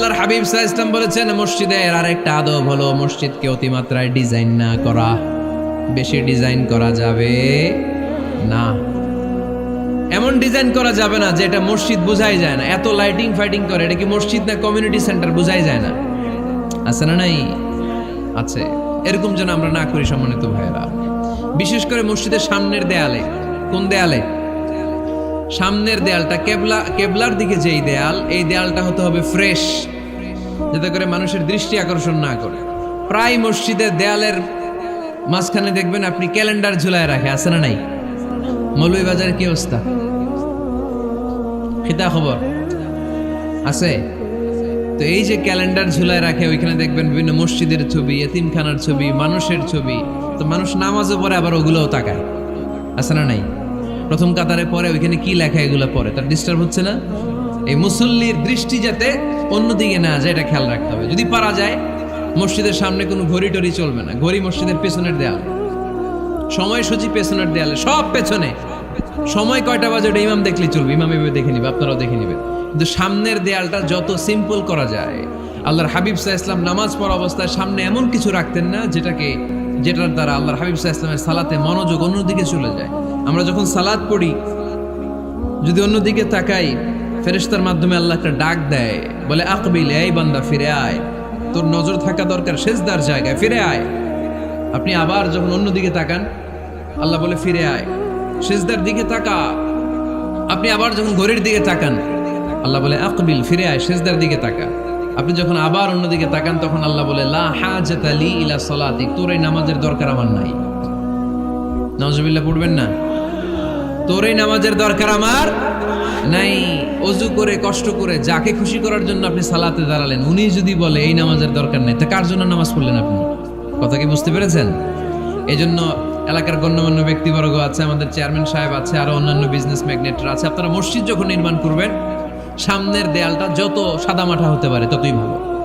আল্লাহর হাবিব সাহা বলেছেন, মসজিদের আর একটা আদব হলো মসজিদকে অতিমাত্রায় ডিজাইন না করা। বেশি ডিজাইন করা যাবে না। এমন ডিজাইন করা যাবে না যে এটা মসজিদ বোঝাই যায় না। এত লাইটিং ফাইটিং করে, এটা কি মসজিদ না কমিউনিটি সেন্টার বোঝাই যায় না? আছে না নাই? আছে। এরকম যেন আমরা না করি সম্মানিত ভাইয়েরা। বিশেষ করে মসজিদের সামনের দেয়ালে, কোন দেয়ালে? সামনের দেয়ালটা কেবলা, কেবলার দিকে যেই দেয়াল, এই দেয়ালটা হতে হবে ফ্রেশ যাতে করে মানুষের দৃষ্টি আকর্ষণ না করে। প্রায় মসজিদের দেয়ালের মাঝখানে দেখবেন আপনি ক্যালেন্ডার ঝুলায় রাখে, আছে না নাই? মৌলভীবাজারের কি অবস্থা? খিতা খবর? আছে? তো এই যে ক্যালেন্ডার ঝুলায় রাখে, ওইখানে দেখবেন বিভিন্ন মসজিদের ছবি, এতিমখানার ছবি, মানুষের ছবি। তো মানুষ নামাজও পরে আবার ওগুলোও তাকায়। আছে না নাই? প্রথম কাতারে পরে ওইখানে কি লেখা এগুলো পরে তার ডিস্টার্ব হচ্ছে না? এই মুসল্লির দৃষ্টি যাতে অন্যদিকে না যায়, এটা খেয়াল রাখতে হবে। যদি পারা যায়, মসজিদের সামনে কোনো ঘড়ি টড়ি চলবে না। ঘড়ি মসজিদের পেছনের দেয়াল। সময়সূচি পেছনের দেয়ালে, সব পেছনে। সময় কয়টা বাজে ওটা ইমাম দেখলে চলবে। ইমাম এভাবে দেখে নিবে, আপনারাও দেখে নিবে। কিন্তু সামনের দেয়ালটা যত সিম্পল করা যায়, আল্লাহর হাবিব সাহা ইসলাম নামাজ পড়া অবস্থায় সামনে এমন কিছু রাখতেন না, যেটাকে যেটার দ্বারা আল্লাহর হাবিব সাহা ইসলামের সালাতে মনোযোগ অন্যদিকে চলে যায়। আমরা যখন সালাদ পড়ি, যদি অন্যদিকে তাকাই, ফেরেশতার মাধ্যমে আল্লাহ একটা ডাক দেয়, বলে, আকবিল, এই বান্দা, ফিরে আয়। তোর নজর থাকা দরকার শেষদার জায়গায়, ফিরে আয়। আপনি আবার যখন অন্যদিকে তাকান, আল্লাহ বলে, ফিরে আয়। শেষদার দিকে তাকা। আপনি আবার যখন ঘড়ির দিকে তাকান, আল্লাহ বলে, আকবিল, ফিরে আয় শেষদার দিকে তাকা। আপনি যখন আবার অন্যদিকে তাকান, তখন আল্লাহ বলে, লা হাজাত লি ইলা সলাতিক তোর এই নামাজের দরকার আমার নাই। নজবিল্লা পড়বেন না? তোর এই নামাজের দরকার আমার নাই। অজু করে, কষ্ট করে, যাকে খুশি করার জন্য আপনি সালাতে দাঁড়ালেন, উনি যদি বলে, এই নামাজের দরকার নেই, তা কার জন্য নামাজ পড়লেন আপনি? কথা কি বুঝতে পেরেছেন? এই জন্য এলাকার গণ্যমান্য ব্যক্তিবর্গ আছে, আমাদের চেয়ারম্যান সাহেব আছে, আরও অন্যান্য বিজনেস ম্যাগনেটরা আছে। আপনারা মসজিদ যখন নির্মাণ করবেন সামনের দেয়ালটা যত সাদামাটা হতে পারে ততই ভালো।